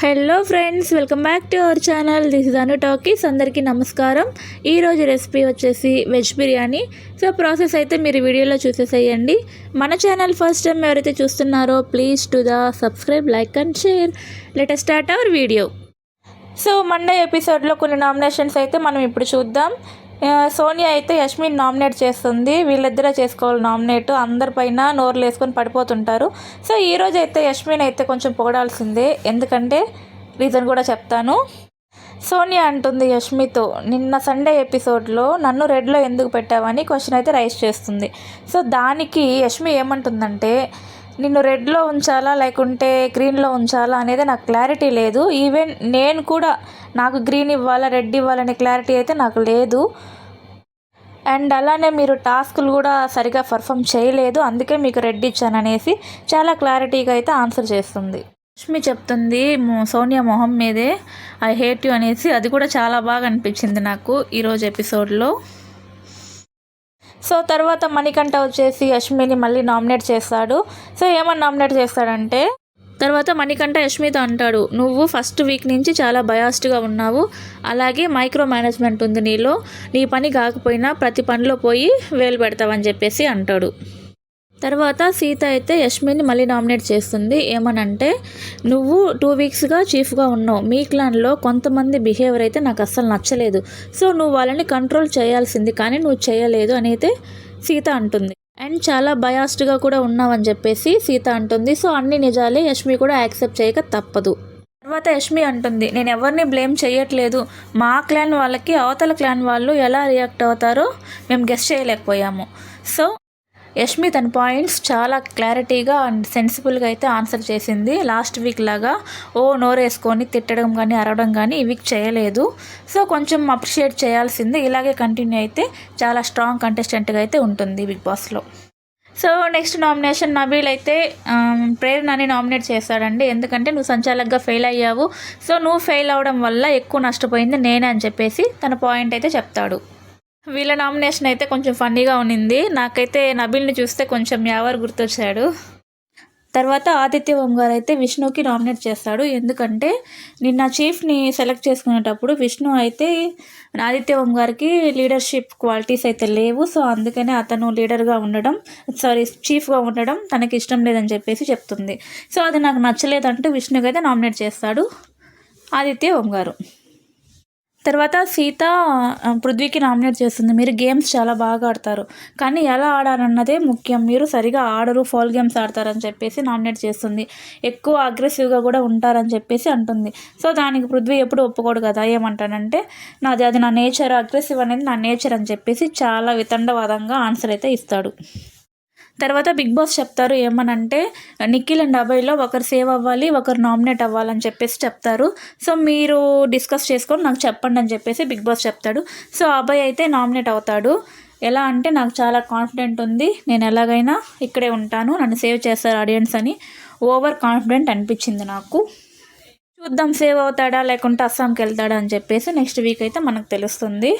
Hello friends welcome back to our channel. This is Anu talkies. అందరికీ నమస్కారం. ఈరోజు recipe వచ్చేసి వెజ్ బిర్యానీ. సో ప్రాసెస్ అయితే మీరు వీడియోలో చూసేసేయండి. మన ఛానల్ ఫస్ట్ టైం ఎవరైతే చూస్తున్నారో please to the subscribe like and share. Let start our video so Monday ఎపిసోడ్లో కొన్ని నామినేషన్స్ అయితే మనం ఇప్పుడు చూద్దాం. సోనియా అయితే యష్మిన్ నామినేట్ చేస్తుంది. వీళ్ళిద్దరే చేసుకోవాలి నామినేట్. అందరిపైన నోర్లు వేసుకొని పడిపోతుంటారు. సో ఈరోజు అయితే యష్మిన్ అయితే కొంచెం పొగడాల్సిందే. ఎందుకంటే రీజన్ కూడా చెప్తాను. సోనియా అంటుంది యష్మితో నిన్న సండే ఎపిసోడ్లో నన్ను రెడ్లో ఎందుకు పెట్టావని క్వశ్చన్ అయితే రైస్ చేస్తుంది. సో దానికి యష్మి ఏమంటుందంటే నిన్ను రెడ్లో ఉంచాలా? లేకుంటే గ్రీన్లో ఉంచాలా? అనేది నాకు క్లారిటీ లేదు. ఈవెన్ నేను కూడా నాకు గ్రీన్ ఇవ్వాలా రెడ్ ఇవ్వాలనే క్లారిటీ అయితే నాకు లేదు. అండ్ అలానే మీరు టాస్క్లు కూడా సరిగా పర్ఫామ్ చేయలేదు అందుకే మీకు రెడ్ ఇచ్చాను అనేసి చాలా క్లారిటీగా అయితే ఆన్సర్ చేస్తుంది. లక్ష్మి చెప్తుంది సోనియా మొహం మీదే ఐ హేట్ యు అనేసి అది కూడా చాలా బాగా అనిపించింది నాకు ఈరోజు ఎపిసోడ్లో. సో తర్వాత మణికంఠ వచ్చేసి యష్మిని మళ్ళీ నామినేట్ చేస్తాడు. సో ఏమని నామినేట్ చేస్తాడంటే తర్వాత మణికంఠ యష్మిత అంటాడు నువ్వు ఫస్ట్ వీక్ నుంచి చాలా బయాస్డ్గా ఉన్నావు. అలాగే మైక్రో మేనేజ్మెంట్ ఉంది నీలో. నీ పని కాకపోయినా ప్రతి పనిలో పోయి వేలు పెడతావని చెప్పేసి అంటాడు. తర్వాత సీత అయితే యష్మిని మళ్ళీ నామినేట్ చేస్తుంది. ఏమనంటే నువ్వు టూ వీక్స్గా చీఫ్గా ఉన్నావు. మీ క్లాన్లో కొంతమంది బిహేవియర్ అయితే నాకు అస్సలు నచ్చలేదు. సో నువ్వు వాళ్ళని కంట్రోల్ చేయాల్సింది కానీ నువ్వు చేయలేదు అని అయితే సీత అంటుంది. అండ్ చాలా బయాస్డ్గా కూడా ఉన్నావని చెప్పేసి సీత అంటుంది. సో అన్ని నిజాలే యష్మి కూడా యాక్సెప్ట్ చేయక తప్పదు. తర్వాత యష్మి అంటుంది నేను ఎవరిని బ్లేమ్ చేయట్లేదు. మా క్లాన్ వాళ్ళకి అవతల క్లాన్ వాళ్ళు ఎలా రియాక్ట్ అవుతారో మేము గెస్ట్ చేయలేకపోయాము. సో యష్మి తన పాయింట్స్ చాలా క్లారిటీగా అండ్ సెన్సిబుల్గా అయితే ఆన్సర్ చేసింది. లాస్ట్ వీక్ లాగా ఓ నోరేసుకొని తిట్టడం కానీ అరవడం కానీ ఈ వీక్ చేయలేదు. సో కొంచెం అప్రిషియేట్ చేయాల్సింది. ఇలాగే కంటిన్యూ అయితే చాలా స్ట్రాంగ్ కంటెస్టెంట్గా అయితే ఉంటుంది బిగ్ బాస్లో. సో నెక్స్ట్ నామినేషన్ నబీల్ అయితే ప్రేరణని నామినేట్ చేస్తాడండి ఎందుకంటే నువ్వు సంచాలకుగా ఫెయిల్ అయ్యావు. సో నువ్వు ఫెయిల్ అవడం వల్ల ఎక్కువ నష్టపోయింది నేనే అని చెప్పేసి తన పాయింట్ అయితే చెప్తాడు. వీళ్ళ నామినేషన్ అయితే కొంచెం ఫన్నీగా ఉన్నింది. నాకైతే నబిల్ని చూస్తే కొంచెం యావర్ గుర్తొచ్చాడు. తర్వాత ఆదిత్య ఓం గారు అయితే విష్ణుకి నామినేట్ చేస్తాడు. ఎందుకంటే నిన్న చీఫ్ని సెలెక్ట్ చేసుకునేటప్పుడు విష్ణు అయితే ఆదిత్య ఓం గారికి లీడర్షిప్ క్వాలిటీస్ అయితే లేవు. సో అందుకనే అతను లీడర్గా ఉండడం సారీ చీఫ్గా ఉండడం తనకి ఇష్టం లేదని చెప్పేసి చెప్తుంది. సో అది నాకు నచ్చలేదంటూ విష్ణుకి అయితే నామినేట్ చేస్తాడు ఆదిత్య ఓం గారు. తర్వాత సీత పృథ్వీకి నామినేట్ చేస్తుంది. మీరు గేమ్స్ చాలా బాగా ఆడతారు. కానీ ఎలా ఆడారన్నదే ముఖ్యం. మీరు సరిగా ఆడరు ఫాల్ గేమ్స్ ఆడతారని చెప్పేసి నామినేట్ చేస్తుంది. ఎక్కువ అగ్రెసివ్గా కూడా ఉంటారని చెప్పేసి అంటుంది. సో దానికి పృథ్వీ ఎప్పుడు ఒప్పుకోడు కదా. ఏమంటానంటే నాది అది నా నేచర్. అగ్రెసివ్ అనేది నా నేచర్ అని చెప్పేసి చాలా వితండవాదంగా ఆన్సర్ అయితే ఇస్తాడు. తర్వాత బిగ్ బాస్ చెప్తారు ఏమనంటే నిఖిల్ అండ్ అభయ్లో ఒకరు సేవ్ అవ్వాలి ఒకరు నామినేట్ అవ్వాలని చెప్పేసి చెప్తారు. సో మీరు డిస్కస్ చేసుకొని నాకు చెప్పండి అని చెప్పేసి బిగ్ బాస్ చెప్తాడు. సో అభయ్ అయితే నామినేట్ అవుతాడు. ఎలా అంటే నాకు చాలా కాన్ఫిడెంట్ ఉంది. నేను ఎలాగైనా ఇక్కడే ఉంటాను. నన్ను సేవ్ చేస్తారు ఆడియన్స్ అని ఓవర్ కాన్ఫిడెంట్ అనిపించింది నాకు. చూద్దాం సేవ్ అవుతాడా లేకుంటే అస్సాంకి వెళ్తాడా అని చెప్పేసి నెక్స్ట్ వీక్ అయితే మనకు తెలుస్తుంది.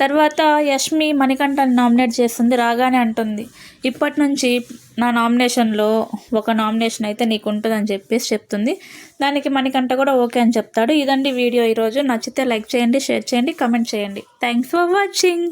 తర్వాత యష్మి మణికంఠని నామినేట్ చేస్తుంది రాగానే అంటుంది. ఇప్పటి నుంచి నా నామినేషన్లో ఒక నామినేషన్ అయితే నీకు ఉంటుందని చెప్పేసి చెప్తుంది. దానికి మణికంఠ కూడా ఓకే అని చెప్తాడు. ఇదండి వీడియో ఈరోజు. నచ్చితే లైక్ చేయండి షేర్ చేయండి కమెంట్ చేయండి. Thanks for watching.